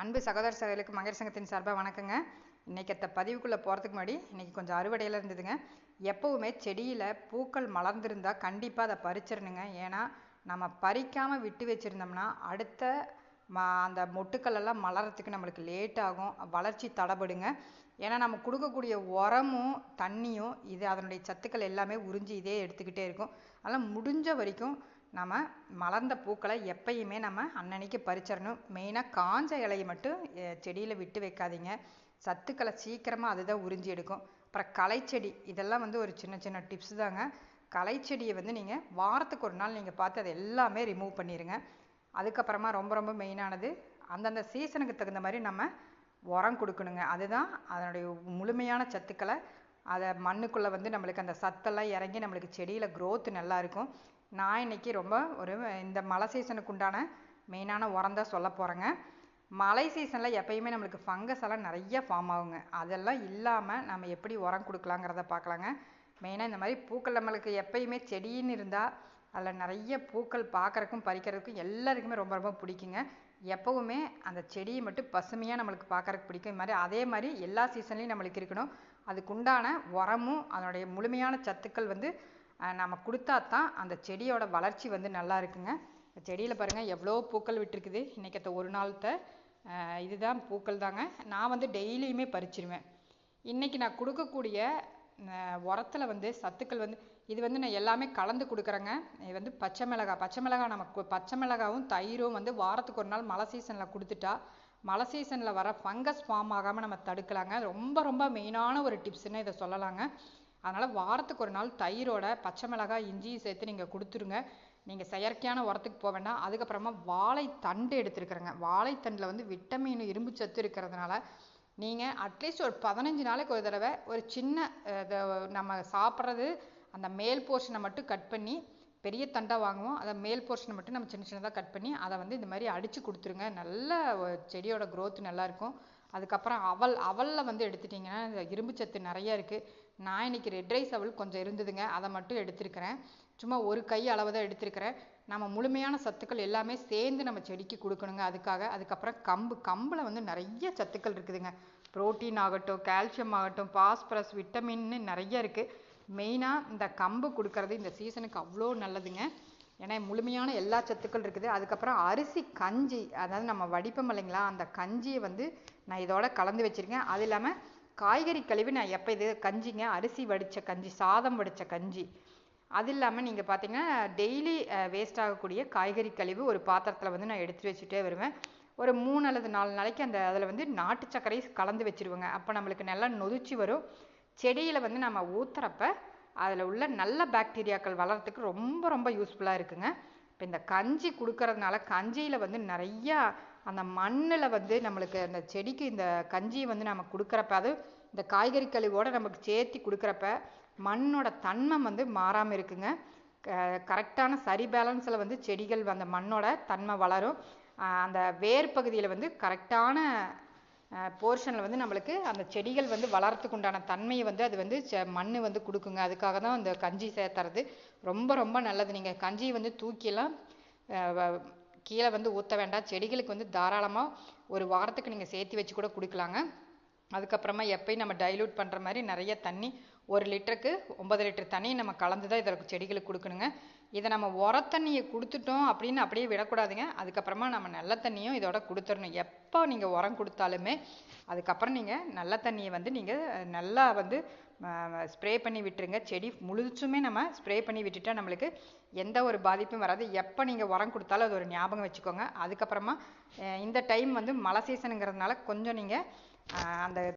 அன்பு சகோதர சகோதரிகளுக்கு மகர சங்கத்தின் சார்பாக வணக்கங்க. இன்றைக்கி அந்த பதிவுக்குள்ளே போகிறதுக்கு முன்னாடி இன்றைக்கி கொஞ்சம் அறுவடையில் இருந்ததுங்க. எப்போவுமே செடியில் பூக்கள் மலர்ந்திருந்தால் கண்டிப்பாக அதை பறிச்சிடணுங்க. ஏன்னா நம்ம பறிக்காமல் விட்டு வச்சுருந்தோம்னா அடுத்த ம அந்த மொட்டுக்கள் எல்லாம் மலர்றதுக்கு நம்மளுக்கு லேட் ஆகும். வளர்ச்சி தடபடுங்க ஏன்னா நம்ம கொடுக்கக்கூடிய உரமும் தண்ணியும் இது அதனுடைய சத்துக்கள் எல்லாமே உறிஞ்சி இதே எடுத்துக்கிட்டே இருக்கும். அதனால் முடிஞ்ச வரைக்கும் நம்ம மலர்ந்த பூக்களை எப்பயுமே நம்ம அன்னன்னைக்கு பறிச்சிடணும். மெயினாக காஞ்ச இலையை மட்டும் செடியில் விட்டு வைக்காதீங்க. சத்துக்களை சீக்கிரமாக அதுதான் உறிஞ்சி எடுக்கும். அப்புறம் களைச்செடி இதெல்லாம் வந்து ஒரு சின்ன சின்ன டிப்ஸ் தாங்க. களைச்செடியை வந்து நீங்கள் வாரத்துக்கு ஒரு நாள் நீங்கள் பார்த்து அதை எல்லாமே ரிமூவ் பண்ணிடுங்க அதுக்கப்புறமா ரொம்ப ரொம்ப மெயினானது அந்தந்த சீசனுக்கு தகுந்த மாதிரி நம்ம உரம் கொடுக்கணுங்க. அதுதான் அதனுடைய முழுமையான சத்துக்களை அதை மண்ணுக்குள்ளே வந்து நம்மளுக்கு அந்த சத்தெல்லாம் இறங்கி நம்மளுக்கு செடியில் க்ரோத் நல்லா இருக்கும். நான் இன்னைக்கு ரொம்ப ஒரு இந்த மழை சீசனுக்கு உண்டான மெயினான உரம் தான் சொல்ல போகிறேங்க மழை சீசனில் எப்பயுமே நம்மளுக்கு ஃபங்கஸ் எல்லாம் நிறைய ஃபார்ம் ஆகுங்க. அதெல்லாம் இல்லாமல் நம்ம எப்படி உரம் கொடுக்கலாங்கிறத பார்க்கலாங்க. மெயினாக இந்த மாதிரி பூக்கள் நம்மளுக்கு எப்பயுமே செடின்னு இருந்தால் அதில் நிறைய பூக்கள் பார்க்குறக்கும் பறிக்கிறதுக்கும் எல்லாருக்குமே ரொம்ப ரொம்ப பிடிக்குங்க. எப்போவுமே அந்த செடியை மட்டும் பசுமையாக நம்மளுக்கு பார்க்குறக்கு பிடிக்கும். இது மாதிரி அதே மாதிரி எல்லா சீசன்லேயும் நம்மளுக்கு இருக்கணும். அதுக்குண்டான உரமும் அதனுடைய முழுமையான சத்துக்கள் வந்து நம்ம கொடுத்தா தான் அந்த செடியோட வளர்ச்சி வந்து நல்லா இருக்குங்க. செடியில் பாருங்கள் எவ்வளோ பூக்கள் விட்டுருக்குது. இன்றைக்கி ஒரு நாள்கிட்ட இதுதான் பூக்கள் தாங்க. நான் வந்து டெய்லியுமே பறிச்சிருவேன். இன்றைக்கி நான் கொடுக்கக்கூடிய உரத்தில் வந்து சத்துக்கள் வந்து இது வந்து நான் எல்லாமே கலந்து கொடுக்குறேங்க. இது வந்து பச்சை மிளகாய் பச்சை மிளகாய் நமக்கு பச்சை மிளகாவும் தயிரும் வந்து வாரத்துக்கு ஒரு நாள் மழை சீசனில் கொடுத்துட்டா மழை சீசனில் வர ஃபங்கஸ் ஃபார்ம் ஆகாமல் நம்ம தடுக்கலாங்க. ரொம்ப ரொம்ப மெயினான ஒரு டிப்ஸ்னு இதை சொல்லலாங்க. அதனால் வாரத்துக்கு ஒரு நாள் தயிரோட பச்சை மிளகாய் இஞ்சியும் சேர்த்து நீங்கள் கொடுத்துருங்க. நீங்கள் செயற்கையான உரத்துக்கு போக வேண்டாம். அதுக்கப்புறமா வாழைத்தண்டு எடுத்துருக்குறேங்க. வாழைத்தண்டில் வந்து விட்டமின் இரும்பு சத்து இருக்கிறதுனால நீங்கள் அட்லீஸ்ட் ஒரு பதினஞ்சு நாளைக்கு ஒரு தடவை ஒரு சின்ன நம்ம சாப்பிட்றது அந்த மேல் போர்ஷனை மட்டும் கட் பண்ணி பெரிய தண்டாக வாங்குவோம். அதை மேல் போர்ஷனை மட்டும் நம்ம சின்ன சின்னதாக கட் பண்ணி அதை வந்து இந்த மாதிரி அடித்து கொடுத்துருங்க. நல்ல செடியோட க்ரோத் நல்லாயிருக்கும் அதுக்கப்புறம் அவல் அவலில் வந்து எடுத்துட்டிங்கன்னா இந்த இரும்பு சத்து நிறையா இருக்குது நான் இன்னைக்கு ரெட் ரைஸ் அவல் கொஞ்சம் இருந்ததுங்க அதை மட்டும் எடுத்திருக்கிறேன். சும்மா ஒரு கை அளவு தான் எடுத்திருக்கிறேன். நம்ம முழுமையான சத்துக்கள் எல்லாமே சேர்ந்து நம்ம செடிக்கு கொடுக்கணுங்க அதுக்காக. அதுக்கப்புறம் கம்பு கம்பில் வந்து நிறைய சத்துக்கள் இருக்குதுங்க. புரோட்டீன் ஆகட்டும் கால்சியம் ஆகட்டும் பாஸ்பரஸ் விட்டமின்னு நிறைய இருக்குது மெயினாக இந்த கம்பு கொடுக்கறது இந்த சீசனுக்கு அவ்வளோ நல்லதுங்க. ஏன்னா முழுமையான எல்லா சத்துக்கள் இருக்குது. அதுக்கப்புறம் அரிசி கஞ்சி அதாவது நம்ம வடிப்போம் இல்லைங்களா? அந்த கஞ்சியை வந்து நான் இதோட கலந்து வச்சுருக்கேன். அது இல்லாமல் காய்கறி கழுவி நான் எப்போ இது கஞ்சிங்க? அரிசி வடித்த கஞ்சி சாதம் வடித்த கஞ்சி. அது இல்லாமல் நீங்கள் பார்த்தீங்கன்னா டெய்லி வேஸ்ட் ஆகக்கூடிய காய்கறி கழிவு ஒரு பாத்திரத்தில் வந்து நான் எடுத்து வச்சுட்டே வருவேன். ஒரு மூணு அல்லது நாலு நாளைக்கு அந்த அதில் வந்து நாட்டு சர்க்கரை கலந்து வச்சிருவேங்க. அப்போ நம்மளுக்கு நல்லா நொதிச்சு வரும். செடியில் வந்து நம்ம ஊத்துறப்ப அதில் உள்ள நல்ல பாக்டீரியாக்கள் வளர்றதுக்கு ரொம்ப ரொம்ப யூஸ்ஃபுல்லாக இருக்குங்க. இப்போ இந்த கஞ்சி கொடுக்கறதுனால கஞ்சியில் வந்து நிறையா அந்த மண்ணில் வந்து நம்மளுக்கு அந்த செடிக்கு இந்த கஞ்சியை வந்து நம்ம கொடுக்குறப்ப அது இந்த காய்கறி கழிவோட நமக்கு சேர்த்தி கொடுக்குறப்ப மண்ணோட தன்மை வந்து மாறாமல் இருக்குங்க. கரெக்டான சரி பேலன்ஸில் வந்து செடிகள் அந்த மண்ணோட தன்மை வளரும். அந்த வேர் பகுதியில் வந்து கரெக்டான போர்ஷனில் வந்து நம்மளுக்கு அந்த செடிகள் வந்து வளர்றதுக்கு உண்டான தன்மையை வந்து அது வந்து மண் வந்து கொடுக்குங்க. அதுக்காக தான் அந்த கஞ்சி சேர்த்துறது ரொம்ப ரொம்ப நல்லது. நீங்கள் கஞ்சி வந்து தூக்கியெல்லாம் வ- கீழே வந்து ஊற்ற வேண்டாம். செடிகளுக்கு வந்து தாராளமாக ஒரு வாரத்துக்கு நீங்கள் சேர்த்து வச்சு கூட கொடுக்கலாங்க. அதுக்கப்புறமா எப்பயும் நம்ம டைலூட் பண்ணுற மாதிரி நிறைய தண்ணி ஒரு லிட்டருக்கு ஒன்பது லிட்டர் தண்ணி நம்ம கலந்து தான் இதில் செடிகளுக்கு கொடுக்கணுங்க. இதை நம்ம உர தண்ணியை கொடுத்துட்டோம் அப்படின்னு அப்படியே விடக்கூடாதுங்க. அதுக்கப்புறமா நம்ம நல்ல தண்ணியும் இதோட கொடுத்துடணும். எப்போ நீங்கள் உரம் கொடுத்தாலுமே அதுக்கப்புறம் நீங்கள் நல்ல தண்ணியை வந்து நீங்கள் நல்லா வந்து ஸ்ப்ரே பண்ணி விட்டுருங்க. செடி முழுச்சுமே நம்ம ஸ்ப்ரே பண்ணி விட்டுட்டா நம்மளுக்கு எந்த ஒரு பாதிப்பும் வராது. எப்போ நீங்கள் உரம் கொடுத்தாலும் அது ஒரு ஞாபகம் வச்சுக்கோங்க. அதுக்கப்புறமா இந்த டைம் வந்து மழை சீசனுங்கிறதுனால கொஞ்சம் நீங்கள் அந்த